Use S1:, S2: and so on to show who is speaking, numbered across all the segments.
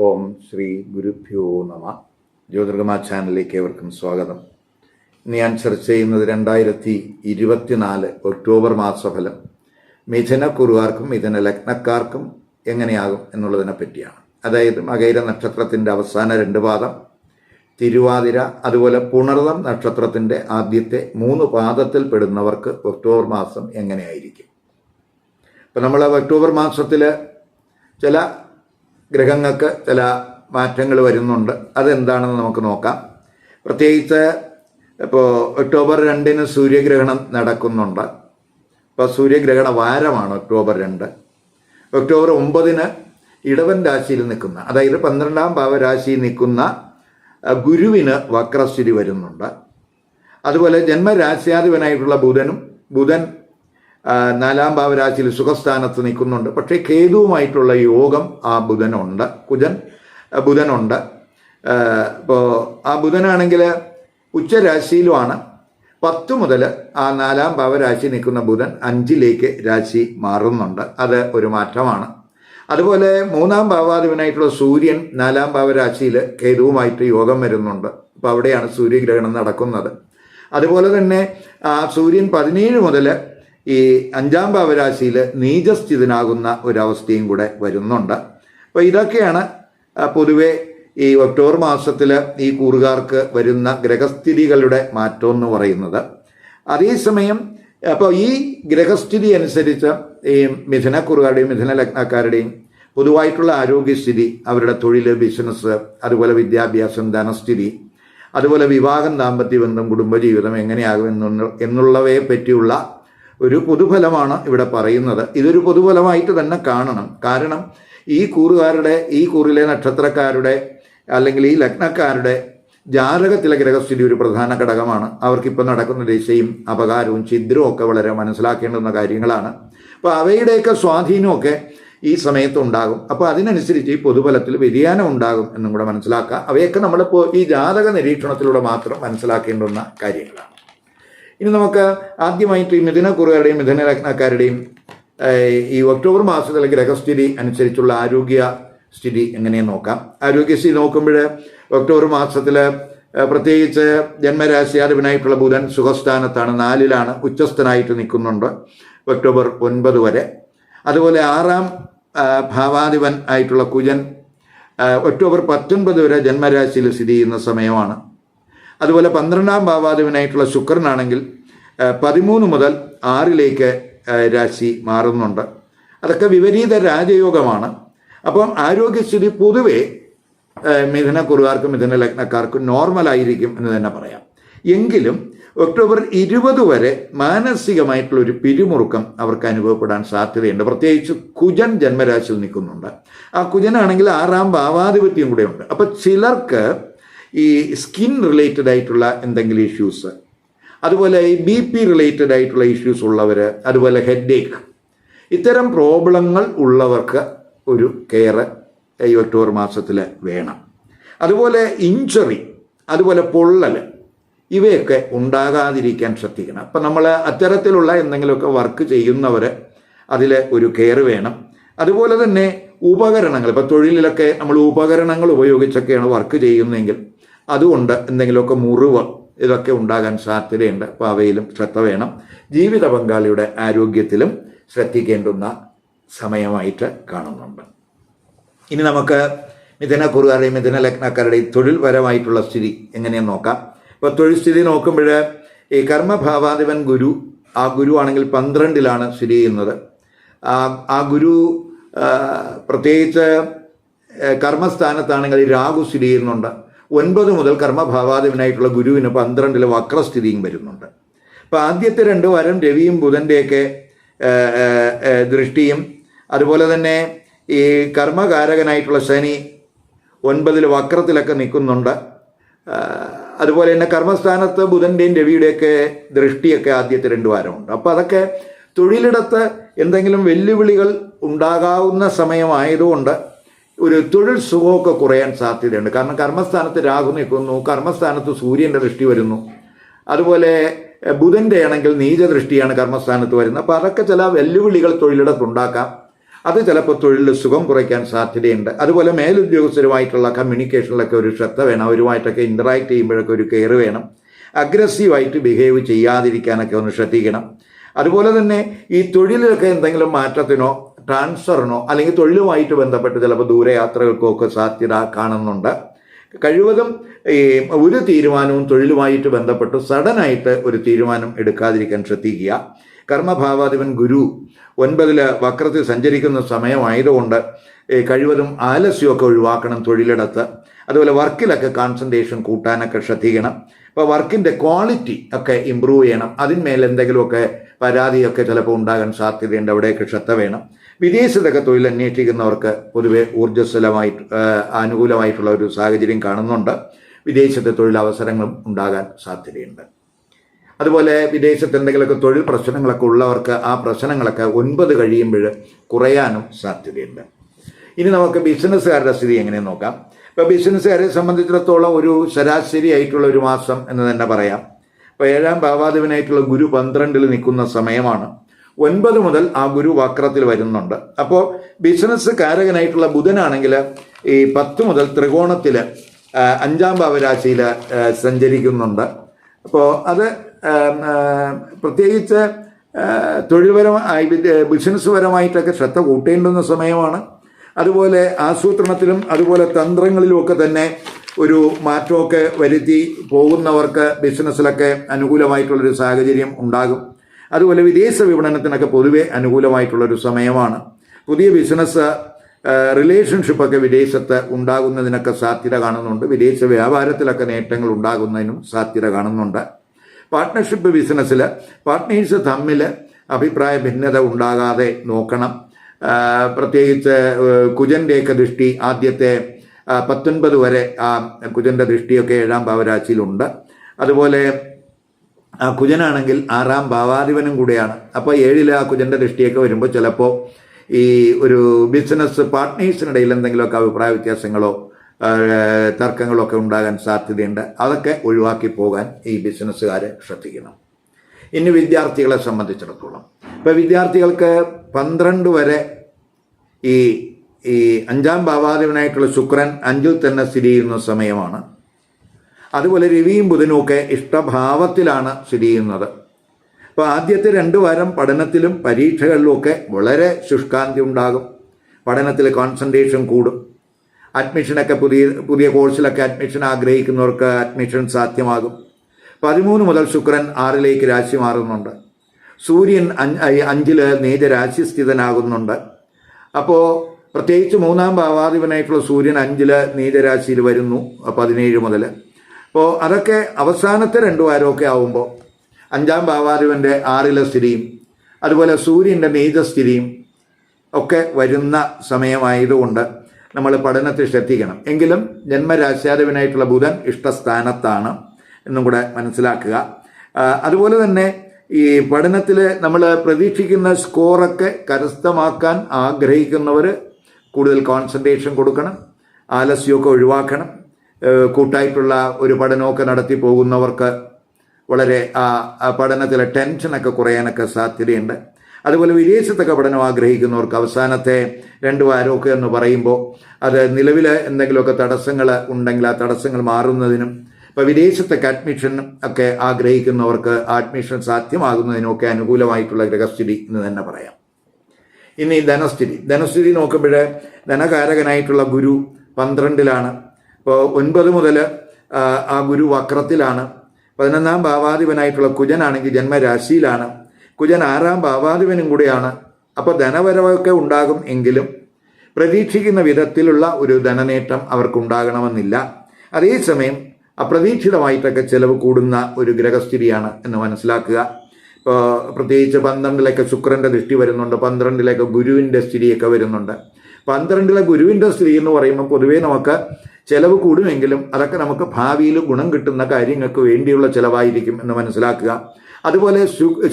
S1: ഓം ശ്രീ ഗുരുഭ്യോ നമ. ജ്യോതിർഗമ ചാനലിലേക്ക് ഏവർക്കും സ്വാഗതം. ഇന്ന് ഞാൻ ചർച്ച ചെയ്യുന്നത് രണ്ടായിരത്തി ഇരുപത്തിനാല് ഒക്ടോബർ മാസഫലം. മിഥുനക്കുറുകാർക്കും മിഥുന ലഗ്നക്കാർക്കും എങ്ങനെയാകും എന്നുള്ളതിനെ പറ്റിയാണ്. അതായത് മകൈര നക്ഷത്രത്തിന്റെ അവസാന രണ്ട് പാദം തിരുവാതിര അതുപോലെ പുണർതം നക്ഷത്രത്തിന്റെ ആദ്യത്തെ മൂന്ന് പാദത്തിൽ പെടുന്നവർക്ക് ഒക്ടോബർ മാസം എങ്ങനെയായിരിക്കും? ഇപ്പം നമ്മൾ ഒക്ടോബർ മാസത്തിൽ ചില ഗ്രഹങ്ങൾക്ക് ചില മാറ്റങ്ങൾ വരുന്നുണ്ട്. അതെന്താണെന്ന് നമുക്ക് നോക്കാം. പ്രത്യേകിച്ച് ഇപ്പോൾ ഒക്ടോബർ രണ്ടിന് സൂര്യഗ്രഹണം നടക്കുന്നുണ്ട്. ഇപ്പോൾ സൂര്യഗ്രഹണ വാരമാണ് ഒക്ടോബർ രണ്ട്. ഒക്ടോബർ ഒമ്പതിന് ഇടവൻ രാശിയിൽ നിൽക്കുന്ന അതായത് പന്ത്രണ്ടാം ഭാവരാശിയിൽ നിൽക്കുന്ന ഗുരുവിന് വക്രസ്ഥിതി വരുന്നുണ്ട്. അതുപോലെ ജന്മരാശ്യാധിപനായിട്ടുള്ള ബുധനും ബുധൻ നാലാം ഭാവരാശിയിൽ സുഖസ്ഥാനത്ത് നിൽക്കുന്നുണ്ട്. പക്ഷേ കേതുവുമായിട്ടുള്ള യോഗം ആ ബുധനുണ്ട്. കുജൻ ബുധനുണ്ട്. ഇപ്പോൾ ആ ബുധനാണെങ്കിൽ ഉച്ചരാശിയിലുമാണ്. പത്ത് മുതൽ ആ നാലാം ഭാവരാശി നിൽക്കുന്ന ബുധൻ അഞ്ചിലേക്ക് രാശി മാറുന്നുണ്ട്. അത് ഒരു മാറ്റമാണ്. അതുപോലെ മൂന്നാം ഭാവാധിപനായിട്ടുള്ള സൂര്യൻ നാലാം ഭാവരാശിയിൽ കേതുവുമായിട്ട് യോഗം വരുന്നുണ്ട്. അപ്പോൾ അവിടെയാണ് സൂര്യഗ്രഹണം നടക്കുന്നത്. അതുപോലെ തന്നെ സൂര്യൻ പതിനേഴ് മുതൽ ഈ അഞ്ചാം ഭാവരാശിയിൽ നീചസ്ഥിതനാകുന്ന ഒരവസ്ഥയും കൂടെ വരുന്നുണ്ട്. അപ്പോൾ ഇതൊക്കെയാണ് പൊതുവെ ഈ ഒക്ടോബർ മാസത്തിൽ ഈ കൂറുകാർക്ക് വരുന്ന ഗ്രഹസ്ഥിതികളുടെ മാറ്റം എന്ന് പറയുന്നത്. അതേസമയം അപ്പോൾ ഈ ഗ്രഹസ്ഥിതി അനുസരിച്ച് ഈ മിഥുനക്കുറുകാരുടെയും മിഥുന ലഗ്നക്കാരുടെയും പൊതുവായിട്ടുള്ള ആരോഗ്യസ്ഥിതി അവരുടെ തൊഴിൽ ബിസിനസ് അതുപോലെ വിദ്യാഭ്യാസം ധനസ്ഥിതി അതുപോലെ വിവാഹം ദാമ്പത്യ ബന്ധം കുടുംബജീവിതം എങ്ങനെയാകും എന്നുള്ള എന്നുള്ളവയെ പറ്റിയുള്ള ഒരു പൊതുഫലമാണ് ഇവിടെ പറയുന്നത്. ഇതൊരു പൊതുഫലമായിട്ട് തന്നെ കാണണം. കാരണം ഈ കൂറുകാരുടെ ഈ കൂറിലെ നക്ഷത്രക്കാരുടെ അല്ലെങ്കിൽ ഈ ലഗ്നക്കാരുടെ ജാതകത്തിലെ ഗ്രഹസ്ഥിതി ഒരു പ്രധാന ഘടകമാണ്. അവർക്കിപ്പോൾ നടക്കുന്ന ദിശയും അപകാരവും ഛിദ്രവും ഒക്കെ വളരെ മനസ്സിലാക്കേണ്ടുന്ന കാര്യങ്ങളാണ്. അപ്പോൾ അവയുടെയൊക്കെ സ്വാധീനമൊക്കെ ഈ സമയത്ത് ഉണ്ടാകും. അപ്പോൾ അതിനനുസരിച്ച് ഈ പൊതുഫലത്തിൽ വ്യതിയാനം ഉണ്ടാകും എന്നും കൂടെ മനസ്സിലാക്കുക. അവയൊക്കെ നമ്മളിപ്പോൾ ഈ ജാതക നിരീക്ഷണത്തിലൂടെ മാത്രം മനസ്സിലാക്കേണ്ടുന്ന കാര്യങ്ങളാണ്. ഇനി നമുക്ക് ആദ്യമായിട്ട് ഈ മിഥുനക്കുറുകളുടെയും മിഥുന ലഗ്നക്കാരുടെയും ഈ ഒക്ടോബർ മാസത്തിലെ ഗ്രഹസ്ഥിതി അനുസരിച്ചുള്ള ആരോഗ്യ സ്ഥിതി എങ്ങനെയെന്ന് നോക്കാം? ആരോഗ്യസ്ഥിതി നോക്കുമ്പോൾ ഒക്ടോബർ മാസത്തിൽ പ്രത്യേകിച്ച് ജന്മരാശി ജന്മരാശിയാധിപനായിട്ടുള്ള ബുധൻ സുഖസ്ഥാനത്താണ് നാലിലാണ് ഉച്ചസ്ഥനായിട്ട് നിൽക്കുന്നുണ്ട് ഒക്ടോബർ ഒൻപത് വരെ. അതുപോലെ ആറാം ഭാവാധിപൻ ആയിട്ടുള്ള കുജൻ ഒക്ടോബർ പത്തൊൻപത് വരെ ജന്മരാശിയിൽ സ്ഥിതി ചെയ്യുന്ന സമയമാണ്. അതുപോലെ പന്ത്രണ്ടാം ഭാവാധിപനായിട്ടുള്ള ശുക്രനാണെങ്കിൽ പതിമൂന്ന് മുതൽ ആറിലേക്ക് രാശി മാറുന്നുണ്ട്. അതൊക്കെ വിപരീത രാജയോഗമാണ്. അപ്പം ആരോഗ്യസ്ഥിതി പൊതുവെ മിഥുനക്കുറുകാർക്കും മിഥുന ലഗ്നക്കാർക്കും നോർമലായിരിക്കും എന്ന് തന്നെ പറയാം. എങ്കിലും ഒക്ടോബർ ഇരുപത് വരെ മാനസികമായിട്ടുള്ള ഒരു പിരിമുറുക്കം അവർക്ക് അനുഭവപ്പെടാൻ സാധ്യതയുണ്ട്. പ്രത്യേകിച്ച് കുജൻ ജന്മരാശിയിൽ നിൽക്കുന്നുണ്ട്. ആ കുജനാണെങ്കിൽ ആറാം ഭാവാധിപത്യം കൂടെ ഉണ്ട് അപ്പം ചിലർക്ക് ഈ സ്കിൻ റിലേറ്റഡ് ആയിട്ടുള്ള എന്തെങ്കിലും ഇഷ്യൂസ് അതുപോലെ ഈ ബി പി റിലേറ്റഡ് ആയിട്ടുള്ള ഇഷ്യൂസ് ഉള്ളവർ അതുപോലെ ഹെഡ് ഏക്ക് ഇത്തരം പ്രോബ്ലങ്ങൾ ഉള്ളവർക്ക് ഒരു കെയർ ഈ ഒക്ടോബർ മാസത്തിൽ വേണം. അതുപോലെ ഇഞ്ചറി അതുപോലെ പൊള്ളൽ ഇവയൊക്കെ ഉണ്ടാകാതിരിക്കാൻ ശ്രദ്ധിക്കണം. അപ്പം നമ്മൾ അത്തരത്തിലുള്ള എന്തെങ്കിലുമൊക്കെ വർക്ക് ചെയ്യുന്നവർ അതിൽ ഒരു കെയർ വേണം. അതുപോലെ തന്നെ ഉപകരണങ്ങൾ ഇപ്പോൾ തൊഴിലിലൊക്കെ നമ്മൾ ഉപകരണങ്ങൾ ഉപയോഗിച്ചൊക്കെയാണ് വർക്ക് ചെയ്യുന്നതെങ്കിൽ അതുകൊണ്ട് എന്തെങ്കിലുമൊക്കെ മുറിവ് ഇതൊക്കെ ഉണ്ടാകാൻ സാധ്യതയുണ്ട്. അപ്പോൾ അവയിലും ശ്രദ്ധ വേണം. ജീവിത പങ്കാളിയുടെ ആരോഗ്യത്തിലും ശ്രദ്ധിക്കേണ്ടുന്ന സമയമായിട്ട് കാണുന്നുണ്ട്. ഇനി നമുക്ക് മിഥുനക്കുറുകാരുടെയും മിഥുന ലഗ്നക്കാരുടെയും തൊഴിൽപരമായിട്ടുള്ള സ്ഥിതി എങ്ങനെയെന്ന് നോക്കാം. ഇപ്പോൾ തൊഴിൽ സ്ഥിതി നോക്കുമ്പോൾ ഈ കർമ്മഭാവാധിപൻ ഗുരു ആ ഗുരു ആണെങ്കിൽ പന്ത്രണ്ടിലാണ് സ്ഥിതി ചെയ്യുന്നത്. ആ ഗുരു പ്രത്യേകിച്ച് കർമ്മസ്ഥാനത്താണെങ്കിൽ രാഹു സ്ഥിതി ചെയ്യുന്നുണ്ട്. ഒൻപത് മുതൽ കർമ്മഭാവാധിപനായിട്ടുള്ള ഗുരുവിന് പന്ത്രണ്ടിൽ വക്രസ്ഥിതിയും വരുന്നുണ്ട്. അപ്പോൾ ആദ്യത്തെ രണ്ട് വരം രവിയും ബുധന്റെയൊക്കെ ദൃഷ്ടിയും അതുപോലെ തന്നെ ഈ കർമ്മകാരകനായിട്ടുള്ള ശനി ഒൻപതിൽ വക്രത്തിലൊക്കെ നിൽക്കുന്നുണ്ട്. അതുപോലെ തന്നെ കർമ്മസ്ഥാനത്ത് ബുധന്റെയും രവിയുടെയൊക്കെ ദൃഷ്ടിയൊക്കെ ആദ്യത്തെ രണ്ട് വാരമുണ്ട്. അപ്പോൾ അതൊക്കെ തൊഴിലിടത്ത് എന്തെങ്കിലും വെല്ലുവിളികൾ ഉണ്ടാകാവുന്ന സമയമായതുകൊണ്ട് ഒരു തൊഴിൽ സുഖമൊക്കെ കുറയാൻ സാധ്യതയുണ്ട്. കാരണം കർമ്മസ്ഥാനത്ത് രാഹു നിൽക്കുന്നു കർമ്മസ്ഥാനത്ത് സൂര്യന്റെ ദൃഷ്ടി വരുന്നു. അതുപോലെ ബുധന്റെ ആണെങ്കിൽ നീചദൃഷ്ടിയാണ് കർമ്മസ്ഥാനത്ത് വരുന്നത്. അപ്പോൾ അതൊക്കെ ചില വെല്ലുവിളികൾ തൊഴിലിടത്തുണ്ടാക്കാം അത് ചിലപ്പോൾ തൊഴിലിൽ സുഖം കുറയ്ക്കാൻ സാധ്യതയുണ്ട്. അതുപോലെ മേലുദ്യോഗസ്ഥരുമായിട്ടുള്ള കമ്മ്യൂണിക്കേഷനിലൊക്കെ ഒരു ശ്രദ്ധ വേണം. അവരുമായിട്ടൊക്കെ ഇന്ററാക്ട് ചെയ്യുമ്പോഴൊക്കെ ഒരു കെയർ വേണം. അഗ്രസീവായിട്ട് ബിഹേവ് ചെയ്യാതിരിക്കാനൊക്കെ ഒന്ന് ശ്രദ്ധിക്കണം. അതുപോലെ തന്നെ ഈ തൊഴിലിലൊക്കെ എന്തെങ്കിലും മാറ്റത്തിനോ ട്രാൻസ്ഫറിനോ അല്ലെങ്കിൽ തൊഴിലുമായിട്ട് ബന്ധപ്പെട്ട് ചിലപ്പോൾ ദൂരയാത്രകൾക്കോ ഒക്കെ സാധ്യത കാണുന്നുണ്ട്. കഴിവതും ഈ ഒരു തീരുമാനവും തൊഴിലുമായിട്ട് ബന്ധപ്പെട്ട് സഡനായിട്ട് ഒരു തീരുമാനം എടുക്കാതിരിക്കാൻ ശ്രദ്ധിക്കുക. കർമ്മഭാവാധിപൻ ഗുരു ഒൻപതിൽ വക്രത്തിൽ സഞ്ചരിക്കുന്ന സമയമായതുകൊണ്ട് കഴിവതും ആലസ്യമൊക്കെ ഒഴിവാക്കണം തൊഴിലിടത്ത്. അതുപോലെ വർക്കിലൊക്കെ കോൺസെൻട്രേഷൻ കൂട്ടാനൊക്കെ ശ്രദ്ധിക്കണം. അപ്പോൾ വർക്കിന്റെ ക്വാളിറ്റി ഒക്കെ ഇമ്പ്രൂവ് ചെയ്യണം. അതിന്മേൽ എന്തെങ്കിലുമൊക്കെ പരാതിയൊക്കെ ചിലപ്പോൾ ഉണ്ടാകാൻ സാധ്യതയുണ്ട്. അവിടെയൊക്കെ ശ്രദ്ധ വേണം. വിദേശത്തൊക്കെ തൊഴിൽ അന്വേഷിക്കുന്നവർക്ക് പൊതുവെ ഊർജസ്വലമായിട്ട് അനുകൂലമായിട്ടുള്ള ഒരു സാഹചര്യം കാണുന്നുണ്ട്. വിദേശത്തെ തൊഴിലവസരങ്ങളും ഉണ്ടാകാൻ സാധ്യതയുണ്ട്. അതുപോലെ വിദേശത്ത് എന്തെങ്കിലുമൊക്കെ തൊഴിൽ പ്രശ്നങ്ങളൊക്കെ ഉള്ളവർക്ക് ആ പ്രശ്നങ്ങളൊക്കെ ഒൻപത് കഴിയുമ്പോൾ കുറയാനും സാധ്യതയുണ്ട്. ഇനി നമുക്ക് ബിസിനസ്സുകാരുടെ സ്ഥിതി എങ്ങനെ നോക്കാം? ഇപ്പോൾ ബിസിനസ്സുകാരെ സംബന്ധിച്ചിടത്തോളം ഒരു ശരാശരി ആയിട്ടുള്ള ഒരു മാസം എന്ന് തന്നെ പറയാം. ഇപ്പോൾ ഏഴാം ഭാവാധിപനായിട്ടുള്ള ഗുരു പന്ത്രണ്ടിൽ നിൽക്കുന്ന സമയമാണ്. ഒൻപത് മുതൽ ആ ഗുരു വക്രത്തിൽ വരുന്നുണ്ട്. അപ്പോൾ ബിസിനസ് കാരകനായിട്ടുള്ള ബുധനാണെങ്കിൽ ഈ പത്ത് മുതൽ ത്രികോണത്തിൽ അഞ്ചാം ഭാവരാശിയിൽ സഞ്ചരിക്കുന്നുണ്ട്. അപ്പോൾ അത് പ്രത്യേകിച്ച് തൊഴിൽപരമായി ബിസിനസ് പരമായിട്ടൊക്കെ ശ്രദ്ധ കൂട്ടേണ്ടുന്ന സമയമാണ്. അതുപോലെ ആസൂത്രണത്തിലും അതുപോലെ തന്ത്രങ്ങളിലുമൊക്കെ തന്നെ ഒരു മാറ്റമൊക്കെ വരുത്തി പോകുന്നവർക്ക് ബിസിനസ്സിലൊക്കെ അനുകൂലമായിട്ടുള്ളൊരു സാഹചര്യം ഉണ്ടാകും. അതുപോലെ വിദേശ വിപണനത്തിനൊക്കെ പൊതുവെ അനുകൂലമായിട്ടുള്ളൊരു സമയമാണ്. പുതിയ ബിസിനസ് റിലേഷൻഷിപ്പൊക്കെ വിദേശത്ത് ഉണ്ടാകുന്നതിനൊക്കെ സാധ്യത കാണുന്നുണ്ട്. വിദേശ വ്യാപാരത്തിലൊക്കെ നേട്ടങ്ങൾ ഉണ്ടാകുന്നതിനും സാധ്യത കാണുന്നുണ്ട്. പാർട്ട്ണർഷിപ്പ് ബിസിനസ്സിൽ പാർട്ട്നേഴ്സ് തമ്മിൽ അഭിപ്രായ ഭിന്നത ഉണ്ടാകാതെ നോക്കണം. പ്രത്യേകിച്ച് കുജന്റെയൊക്കെ ദൃഷ്ടി ആദ്യത്തെ പത്തൊൻപത് വരെ ആ കുജന്റെ ദൃഷ്ടിയൊക്കെ ഏഴാം ഭാവരാശിയിലുണ്ട് അതുപോലെ ആ കുജനാണെങ്കിൽ ആറാം ഭാവാധിപനും കൂടെയാണ്. അപ്പോൾ ഏഴിലെ ആ കുജന്റെ ദൃഷ്ടിയൊക്കെ വരുമ്പോൾ ചിലപ്പോൾ ഈ ഒരു ബിസിനസ് പാർട്ട്നേഴ്സിനിടയിൽ എന്തെങ്കിലുമൊക്കെ അഭിപ്രായ വ്യത്യാസങ്ങളോ തർക്കങ്ങളോ ഒക്കെ ഉണ്ടാകാൻ സാധ്യതയുണ്ട്. അതൊക്കെ ഒഴിവാക്കി പോകാൻ ഈ ബിസിനസ്സുകാർ ശ്രദ്ധിക്കണം. ഇനി വിദ്യാർത്ഥികളെ സംബന്ധിച്ചിടത്തോളം. ഇപ്പോൾ വിദ്യാർത്ഥികൾക്ക് പന്ത്രണ്ട് വരെ ഈ ഈ അഞ്ചാം ഭാവാധിപനായിട്ടുള്ള ശുക്രൻ അഞ്ചിൽ തന്നെ സ്ഥിതി ചെയ്യുന്ന സമയമാണ്. അതുപോലെ രവിയും ബുധനും ഒക്കെ ഇഷ്ടഭാവത്തിലാണ് സ്ഥിതി ചെയ്യുന്നത്. അപ്പോൾ ആദ്യത്തെ രണ്ട് വാരം പഠനത്തിലും പരീക്ഷകളിലുമൊക്കെ വളരെ ശുഷ്കാന്തി ഉണ്ടാകും. പഠനത്തിൽ കോൺസെൻട്രേഷൻ കൂടും. അഡ്മിഷനൊക്കെ പുതിയ പുതിയ കോഴ്സിലൊക്കെ അഡ്മിഷൻ ആഗ്രഹിക്കുന്നവർക്ക് അഡ്മിഷൻ സാധ്യമാകും. പതിമൂന്ന് മുതൽ ശുക്രൻ ആറിലേക്ക് രാശി മാറുന്നുണ്ട്. സൂര്യൻ അഞ്ചിൽ നീചരാശി സ്ഥിതനാകുന്നുണ്ട് അപ്പോൾ പ്രത്യേകിച്ച് മൂന്നാം ഭാവാധിപനായിട്ടുള്ള സൂര്യൻ അഞ്ചിൽ നീചരാശിയിൽ വരുന്നു പതിനേഴ് മുതൽ അപ്പോൾ അതൊക്കെ അവസാനത്തെ രണ്ടു വാരമൊക്കെ ആവുമ്പോൾ അഞ്ചാം ഭാവാരുവിന്റെ ആറിലെ സ്ഥിതിയും അതുപോലെ സൂര്യന്റെ നീചസ്ഥിതിയും ഒക്കെ വരുന്ന സമയമായതുകൊണ്ട് നമ്മൾ പഠനത്തിൽ ശ്രദ്ധിക്കണം. എങ്കിലും ജന്മരാശ്യാധിപനായിട്ടുള്ള ബുധൻ ഇഷ്ടസ്ഥാനത്താണ് എന്നും കൂടെ മനസ്സിലാക്കുക. അതുപോലെ തന്നെ ഈ പഠനത്തിൽ നമ്മൾ പ്രതീക്ഷിക്കുന്ന സ്കോറൊക്കെ കരസ്ഥമാക്കാൻ ആഗ്രഹിക്കുന്നവർ കൂടുതൽ കോൺസെൻട്രേഷൻ കൊടുക്കണം ആലസ്യമൊക്കെ ഒഴിവാക്കണം. കൂട്ടായിട്ടുള്ള ഒരു പഠനമൊക്കെ നടത്തി പോകുന്നവർക്ക് വളരെ ആ പഠനത്തിലെ ടെൻഷനൊക്കെ കുറയാനൊക്കെ സാധ്യതയുണ്ട്. അതുപോലെ വിദേശത്തൊക്കെ പഠനം ആഗ്രഹിക്കുന്നവർക്ക് അവസാനത്തെ രണ്ട് വാരമൊക്കെ എന്ന് പറയുമ്പോൾ അത് നിലവിൽ എന്തെങ്കിലുമൊക്കെ തടസ്സങ്ങൾ ഉണ്ടെങ്കിൽ ആ തടസ്സങ്ങൾ മാറുന്നതിനും ഇപ്പോൾ വിദേശത്തൊക്കെ അഡ്മിഷൻ ഒക്കെ ആഗ്രഹിക്കുന്നവർക്ക് അഡ്മിഷൻ സാധ്യമാകുന്നതിനൊക്കെ അനുകൂലമായിട്ടുള്ള ഗ്രഹസ്ഥിതി എന്ന് തന്നെ പറയാം. ഇനി ധനസ്ഥിതി. ധനസ്ഥിതി നോക്കുമ്പോൾ ധനകാരകനായിട്ടുള്ള ഗുരു പന്ത്രണ്ടിലാണ്. ഇപ്പോൾ ഒൻപത് മുതൽ ആ, ഗുരു വക്രത്തിലാണ്. പതിനൊന്നാം ഭാവാധിപനായിട്ടുള്ള കുജനാണെങ്കിൽ ജന്മരാശിയിലാണ്. കുജൻ ആറാം ഭാവാധിപനും കൂടിയാണ്. അപ്പോൾ ധനവരവൊക്കെ ഉണ്ടാകും എങ്കിലും പ്രതീക്ഷിക്കുന്ന വിധത്തിലുള്ള ഒരു ധനനേട്ടം അവർക്കുണ്ടാകണമെന്നില്ല. അതേസമയം അപ്രതീക്ഷിതമായിട്ടൊക്കെ ചിലവ് കൂടുന്ന ഒരു ഗ്രഹസ്ഥിതിയാണ് എന്ന് മനസ്സിലാക്കുക. ഇപ്പോൾ പ്രത്യേകിച്ച് പന്ത്രണ്ടിലൊക്കെ ശുക്രന്റെ ദൃഷ്ടി വരുന്നുണ്ട് പന്ത്രണ്ടിലൊക്കെ ഗുരുവിന്റെ സ്ഥിതിയൊക്കെ വരുന്നുണ്ട്. പന്ത്രണ്ടിലെ ഗുരുവിന്റെ സ്ഥിതി എന്ന് പറയുമ്പോൾ പൊതുവേ നമുക്ക് ചിലവ് കൂടുമെങ്കിലും അതൊക്കെ നമുക്ക് ഭാവിയിൽ ഗുണം കിട്ടുന്ന കാര്യങ്ങൾക്ക് വേണ്ടിയുള്ള ചിലവായിരിക്കും എന്ന് മനസ്സിലാക്കുക. അതുപോലെ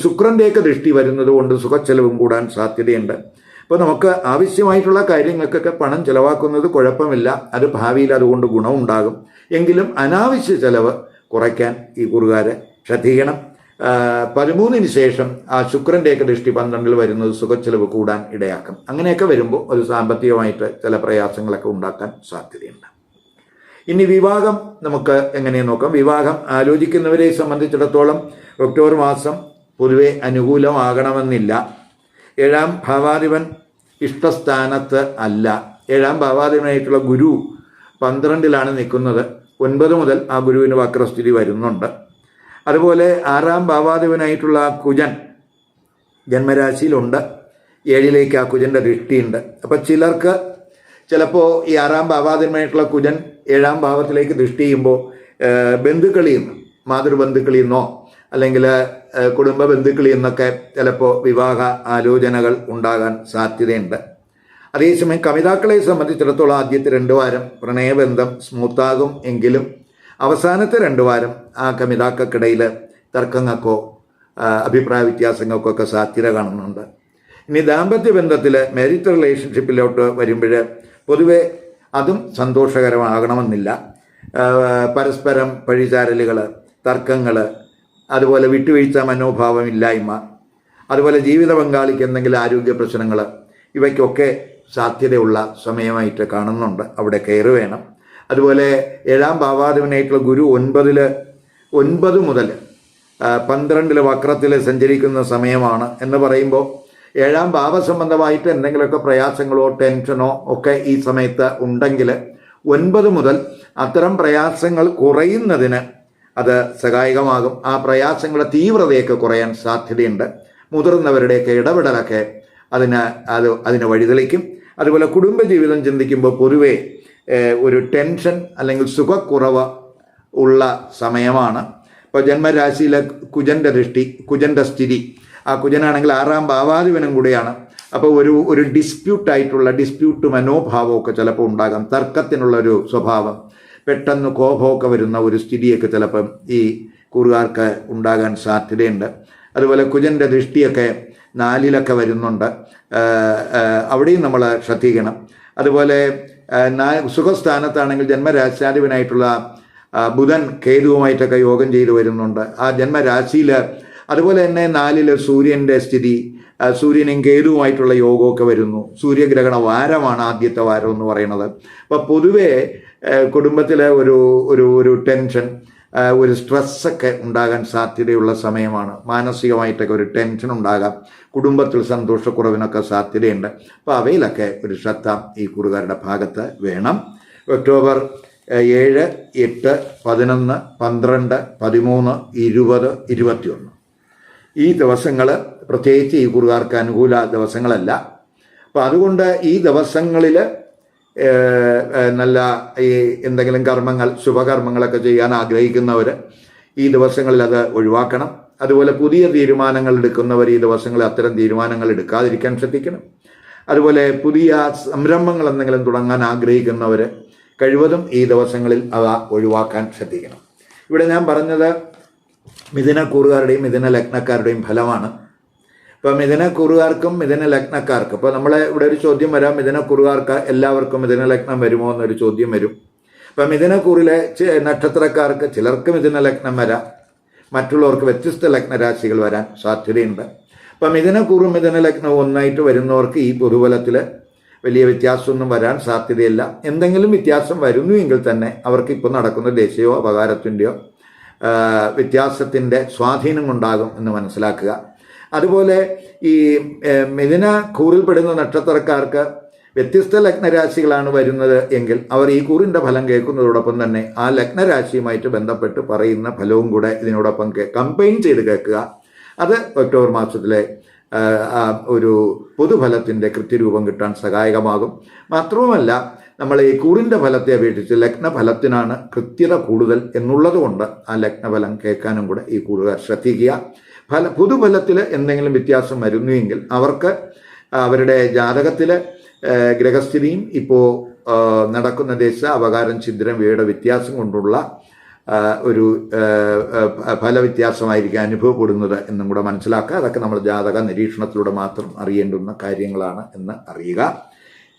S1: ശുക്രന്റെയൊക്കെ ദൃഷ്ടി വരുന്നത് കൊണ്ട് സുഖച്ചെലവും കൂടാൻ സാധ്യതയുണ്ട്. അപ്പോൾ നമുക്ക് ആവശ്യമായിട്ടുള്ള കാര്യങ്ങൾക്കൊക്കെ പണം ചിലവാക്കുന്നത് കുഴപ്പമില്ല. അത് ഭാവിയിൽ അതുകൊണ്ട് ഗുണമുണ്ടാകും. എങ്കിലും അനാവശ്യ ചെലവ് കുറയ്ക്കാൻ ഈ കുറുകാരെ ശ്രദ്ധിക്കണം. പതിമൂന്നിന് ശേഷം ആ ശുക്രന്റെയൊക്കെ ദൃഷ്ടി പന്ത്രണ്ടിൽ വരുന്നത് സുഖച്ചെലവ് കൂടാൻ ഇടയാക്കും. അങ്ങനെയൊക്കെ വരുമ്പോൾ ഒരു സാമ്പത്തികമായിട്ട് ചില പ്രയാസങ്ങളൊക്കെ ഉണ്ടാക്കാൻ സാധ്യതയുണ്ട്. ഇനി വിവാഹം നമുക്ക് എങ്ങനെ നോക്കാം? വിവാഹം ആലോചിക്കുന്നവരെ സംബന്ധിച്ചിടത്തോളം ഒക്ടോബർ മാസം പൊതുവെ അനുകൂലമാകണമെന്നില്ല. ഏഴാം ഭാവാധിപൻ ഇഷ്ടസ്ഥാനത്ത് അല്ല. ഏഴാം ഭാവാധിപനായിട്ടുള്ള ഗുരു പന്ത്രണ്ടിലാണ് നിൽക്കുന്നത്. ഒൻപത് മുതൽ ആ ഗുരുവിന് വക്രസ്ഥിതി വരുന്നുണ്ട്. അതുപോലെ ആറാം ഭാവാധിപനായിട്ടുള്ള കുജൻ ജന്മരാശിയിലുണ്ട്. ഏഴിലേക്ക് ആ കുജന്റെ ദൃഷ്ടിയുണ്ട്. അപ്പം ചിലർക്ക് ചിലപ്പോൾ ഈ ആറാം ഭാവാധീനമായിട്ടുള്ള കുജൻ ഏഴാം ഭാവത്തിലേക്ക് ദൃഷ്ടി ചെയ്യുമ്പോൾ ബന്ധുക്കളിൽ നിന്ന് മാതൃബന്ധുക്കളിൽ നിന്നോ അല്ലെങ്കിൽ കുടുംബ ബന്ധുക്കളിൽ നിന്നൊക്കെ ചിലപ്പോൾ വിവാഹ ആലോചനകൾ ഉണ്ടാകാൻ സാധ്യതയുണ്ട്. അതേസമയം കവിതാക്കളെ സംബന്ധിച്ചിടത്തോളം ആദ്യത്തെ രണ്ട് വാരം പ്രണയബന്ധം സ്മൂത്താകും എങ്കിലും അവസാനത്തെ രണ്ട് വാരം ആ കവിതാക്കൾക്കിടയിൽ തർക്കങ്ങൾക്കോ അഭിപ്രായ വ്യത്യാസങ്ങൾക്കോ ഒക്കെ സാധ്യത കാണുന്നുണ്ട്. ഇനി ദാമ്പത്യ ബന്ധത്തിൽ മാരിറ്റ് റിലേഷൻഷിപ്പിലോട്ട് വരുമ്പോൾ പൊതുവെ അതും സന്തോഷകരമാകണമെന്നില്ല. പരസ്പരം പഴിചാരലുകൾ തർക്കങ്ങൾ അതുപോലെ വിട്ടുവീഴ്ച മനോഭാവമില്ലായ്മ അതുപോലെ ജീവിത പങ്കാളിക്ക് എന്തെങ്കിലും ആരോഗ്യ പ്രശ്നങ്ങൾ ഇവയ്ക്കൊക്കെ സാധ്യതയുള്ള സമയമായിട്ട് കാണുന്നുണ്ട്. അവിടെ കയറി വേണം. അതുപോലെ ഏഴാം ഭാവാധിപനായിട്ടുള്ള ഗുരു ഒൻപതിൽ ഒൻപത് മുതൽ പന്ത്രണ്ടിൽ വക്രത്തിൽ സഞ്ചരിക്കുന്ന സമയമാണ് എന്ന് പറയുമ്പോൾ ഏഴാം ഭാവസംബന്ധമായിട്ട് എന്തെങ്കിലുമൊക്കെ പ്രയാസങ്ങളോ ടെൻഷനോ ഒക്കെ ഈ സമയത്ത് ഉണ്ടെങ്കിൽ ഒൻപത് മുതൽ അത്തരം പ്രയാസങ്ങൾ കുറയുന്നതിന് അത് സഹായകമാകും. ആ പ്രയാസങ്ങളുടെ തീവ്രതയൊക്കെ കുറയാൻ സാധ്യതയുണ്ട്. മുതിർന്നവരുടെയൊക്കെ ഇടപെടലൊക്കെ അതിന് അത് അതിന് വഴിതെളിക്കും. അതുപോലെ കുടുംബജീവിതം ചിന്തിക്കുമ്പോൾ പൊതുവേ ഒരു ടെൻഷൻ അല്ലെങ്കിൽ സുഖക്കുറവ് ഉള്ള സമയമാണ്. ഇപ്പോൾ ജന്മരാശിയിലെ കുജന്റെ ദൃഷ്ടി കുജന്റെ സ്ഥിതി ആ കുജനാണെങ്കിൽ ആറാം ഭാവാധിപനും കൂടിയാണ്. അപ്പോൾ ഒരു ഒരു ഡിസ്പ്യൂട്ടായിട്ടുള്ള ഡിസ്പ്യൂട്ട് മനോഭാവമൊക്കെ ചിലപ്പോൾ ഉണ്ടാകാം. തർക്കത്തിനുള്ള ഒരു സ്വഭാവം. പെട്ടെന്ന് കോപമൊക്കെ വരുന്ന ഒരു സ്ഥിതിയൊക്കെ ചിലപ്പം ഈ കൂറുകാർക്ക് ഉണ്ടാകാൻ സാധ്യതയുണ്ട്. അതുപോലെ കുജന്റെ ദൃഷ്ടിയൊക്കെ നാലിലൊക്കെ വരുന്നുണ്ട്. അവിടെയും നമ്മൾ ശ്രദ്ധിക്കണം. അതുപോലെ സുഖസ്ഥാനത്താണെങ്കിൽ ജന്മരാശാധിപനായിട്ടുള്ള ബുധൻ കേതുവുമായിട്ടൊക്കെ യോഗം ചെയ്തു വരുന്നുണ്ട്. ആ ജന്മരാശിയിൽ അതുപോലെ തന്നെ നാലിൽ സൂര്യന്റെ സ്ഥിതി സൂര്യനും കേതുവുമായിട്ടുള്ള യോഗമൊക്കെ വരുന്നു. സൂര്യഗ്രഹണ വാരമാണ് ആദ്യത്തെ വാരം എന്ന് പറയുന്നത്. അപ്പോൾ പൊതുവേ കുടുംബത്തിലെ ഒരു ഒരു ഒരു ടെൻഷൻ ഒരു സ്ട്രെസ്സൊക്കെ ഉണ്ടാകാൻ സാധ്യതയുള്ള സമയമാണ്. മാനസികമായിട്ടൊക്കെ ഒരു ടെൻഷൻ ഉണ്ടാകാം. കുടുംബത്തിൽ സന്തോഷക്കുറവിനൊക്കെ സാധ്യതയുണ്ട്. അപ്പോൾ അവയിലൊക്കെ ഒരു ശ്രദ്ധ ഈ കുറുകാരുടെ ഭാഗത്ത് വേണം. ഒക്ടോബർ ഏഴ് എട്ട് പതിനൊന്ന് പന്ത്രണ്ട് പതിമൂന്ന് ഇരുപത് ഇരുപത്തിയൊന്ന്. ഈ ദിവസങ്ങൾ പ്രത്യേകിച്ച് ഈ കുറുകാർക്ക് അനുകൂല ദിവസങ്ങളല്ല. അപ്പം അതുകൊണ്ട് ഈ ദിവസങ്ങളിൽ നല്ല ഈ എന്തെങ്കിലും കർമ്മങ്ങൾ ശുഭകർമ്മങ്ങളൊക്കെ ചെയ്യാൻ ആഗ്രഹിക്കുന്നവർ ഈ ദിവസങ്ങളിൽ അത് ഒഴിവാക്കണം. അതുപോലെ പുതിയ തീരുമാനങ്ങൾ എടുക്കുന്നവർ ഈ ദിവസങ്ങളിൽ അത്തരം തീരുമാനങ്ങൾ എടുക്കാതിരിക്കാൻ ശ്രദ്ധിക്കണം. അതുപോലെ പുതിയ സംരംഭങ്ങൾ എന്തെങ്കിലും തുടങ്ങാൻ ആഗ്രഹിക്കുന്നവർ കഴിവതും ഈ ദിവസങ്ങളിൽ അവ ഒഴിവാക്കാൻ ശ്രദ്ധിക്കണം. ഇവിടെ ഞാൻ പറഞ്ഞത് മിഥുനക്കൂറുകാരുടെയും മിഥുന ലഗ്നക്കാരുടെയും ഫലമാണ്. ഇപ്പം മിഥുനക്കൂറുകാർക്കും മിഥുന ലഗ്നക്കാർക്കും ഇപ്പോൾ നമ്മളെ ഇവിടെ ഒരു ചോദ്യം വരാം മിഥുനക്കൂറുകാർക്ക് എല്ലാവർക്കും മിഥുന ലഗ്നം വരുമോ എന്നൊരു ചോദ്യം വരും. ഇപ്പം മിഥുനക്കൂറിലെ നക്ഷത്രക്കാർക്ക് ചിലർക്ക് മിഥുന ലഗ്നം വരാം മറ്റുള്ളവർക്ക് വ്യത്യസ്ത ലഗ്നരാശികൾ വരാൻ സാധ്യതയുണ്ട്. അപ്പം മിഥുനക്കൂറും മിഥുന ലഗ്നവും ഒന്നായിട്ട് വരുന്നവർക്ക് ഈ പൊതുബലത്തിൽ വലിയ വ്യത്യാസമൊന്നും വരാൻ സാധ്യതയില്ല. എന്തെങ്കിലും വ്യത്യാസം വരുന്നുവെങ്കിൽ തന്നെ അവർക്ക് ഇപ്പോൾ നടക്കുന്ന ദേശീയോ അപകാരത്തിന്റെയോ വ്യത്യാസത്തിന്റെ സ്വാധീനം ഉണ്ടാകും എന്ന് മനസ്സിലാക്കുക. അതുപോലെ ഈ മിഥുന കൂറിൽപ്പെടുന്ന നക്ഷത്രക്കാർക്ക് വ്യത്യസ്ത ലഗ്നരാശികളാണ് വരുന്നത് എങ്കിൽ അവർ ഈ കൂറിന്റെ ഫലം കേൾക്കുന്നതോടൊപ്പം തന്നെ ആ ലഗ്നരാശിയുമായിട്ട് ബന്ധപ്പെട്ട് പറയുന്ന ഫലവും കൂടെ ഇതിനോടൊപ്പം കമ്പൈൻ ചെയ്ത് കേൾക്കുക. അത് ഒക്ടോബർ മാസത്തിലെ ഒരു പൊതുഫലത്തിന്റെ കൃത്യരൂപം കിട്ടാൻ സഹായകമാകും. മാത്രവുമല്ല നമ്മൾ ഈ കുറിന്റെ ഫലത്തെ അപേക്ഷിച്ച് ലഗ്നഫലത്തിനാണ് കൃത്യത കൂടുതൽ എന്നുള്ളതുകൊണ്ട് ആ ലഗ്നഫലം കേൾക്കാനും കൂടെ ഈ കൂടുതൽ ശ്രദ്ധിക്കുക. ഫല പുതുഫലത്തിൽ എന്തെങ്കിലും വ്യത്യാസം വരുന്നുവെങ്കിൽ അവർക്ക് അവരുടെ ജാതകത്തിൽ ഗ്രഹസ്ഥിതിയും ഇപ്പോൾ നടക്കുന്ന ദേശ അപകാരം ചിദ്രം ഇവയുടെ വ്യത്യാസം കൊണ്ടുള്ള ഒരു ഫലവ്യത്യാസമായിരിക്കും അനുഭവപ്പെടുന്നത് എന്നും കൂടെ മനസ്സിലാക്കുക. അതൊക്കെ നമ്മൾ ജാതക നിരീക്ഷണത്തിലൂടെ മാത്രം അറിയേണ്ടുന്ന കാര്യങ്ങളാണ് എന്ന് അറിയുക.